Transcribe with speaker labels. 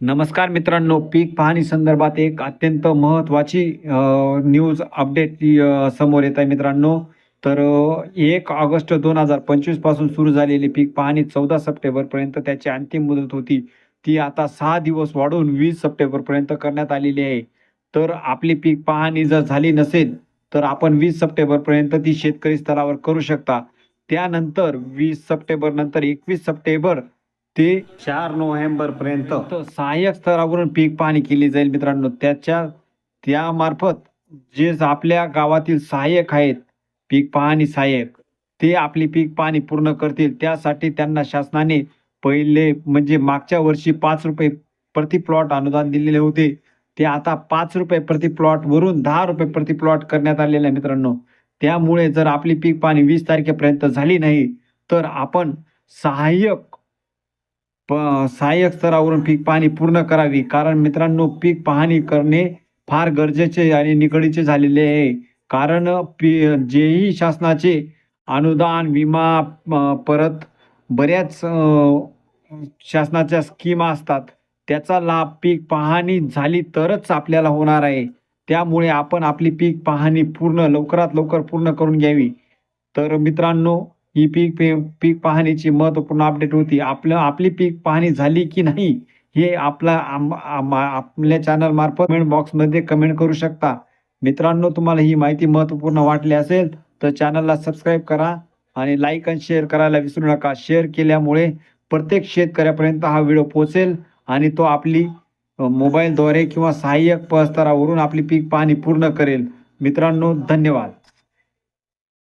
Speaker 1: नमस्कार मित्रांनो पीक पाहणी संदर्भात एक अत्यंत महत्त्वाची न्यूज अपडेट समोर येत आहे मित्रांनो. तर एक ऑगस्ट दोन हजार पंचवीसपासून सुरू झालेली पीक पाहणी चौदा सप्टेंबरपर्यंत त्याची अंतिम मुदत होती. ती आता सहा दिवस वाढवून वीस सप्टेंबरपर्यंत करण्यात आलेली आहे. तर आपली पीक पाहणी जर झाली नसेल तर आपण वीस सप्टेंबरपर्यंत ती शेतकरी स्तरावर करू शकता. त्यानंतर वीस सप्टेंबर नंतर एकवीस सप्टेंबर ते चार नोव्हेंबर पर्यंत सहाय्यक स्तरावरून पीक पाहणी केली जाईल मित्रांनो. त्याच्या त्यामार्फत जे आपल्या गावातील सहाय्यक आहेत पीक पाहणी सहाय्यक ते आपली पीक पाहणी पूर्ण करतील. त्यासाठी त्यांना शासनाने पहिले म्हणजे मागच्या वर्षी पाच रुपये प्रति प्लॉट अनुदान दिलेले होते. ते आता पाच रुपये प्रति प्लॉट वरून दहा रुपये प्रति प्लॉट करण्यात आलेले आहे मित्रांनो. त्यामुळे जर आपली पीक पाहणी वीस तारखेपर्यंत झाली नाही तर आपण सहाय्यक प सहाय्यक स्तरावरून पीक पाहणी पूर्ण करावी. कारण मित्रांनो पीक पाहणी करणे फार गरजेचे आणि निकडीचे झालेले आहे. कारण पी जेही शासनाचे अनुदान विमा परत बऱ्याच शासनाच्या स्कीमा असतात. त्याचा लाभ पीक पाहणी झाली तरच आपल्याला होणार आहे. त्यामुळे आपण आपली पीक पाहणी पूर्ण लवकरात लवकर पूर्ण करून घ्यावी. तर मित्रांनो ही पीक पीक पाहणीची महत्त्वपूर्ण अपडेट होती. आपलं आपली पीक पाहणी झाली की नाही हे आपला आपल्या चॅनल मार्फत कमेंट बॉक्समध्ये कमेंट करू शकता. मित्रांनो तुम्हाला ही माहिती महत्त्वपूर्ण वाटली असेल तर चॅनलला सबस्क्राईब करा आणि लाईक आणि शेअर करायला विसरू नका. शेअर केल्यामुळे प्रत्येक शेतकऱ्यापर्यंत हा व्हिडिओ पोहोचेल आणि तो आपली मोबाईलद्वारे किंवा सहाय्यक पस्तरावरून स्तरावरून आपली पीक पाहणी पूर्ण करेल. मित्रांनो धन्यवाद.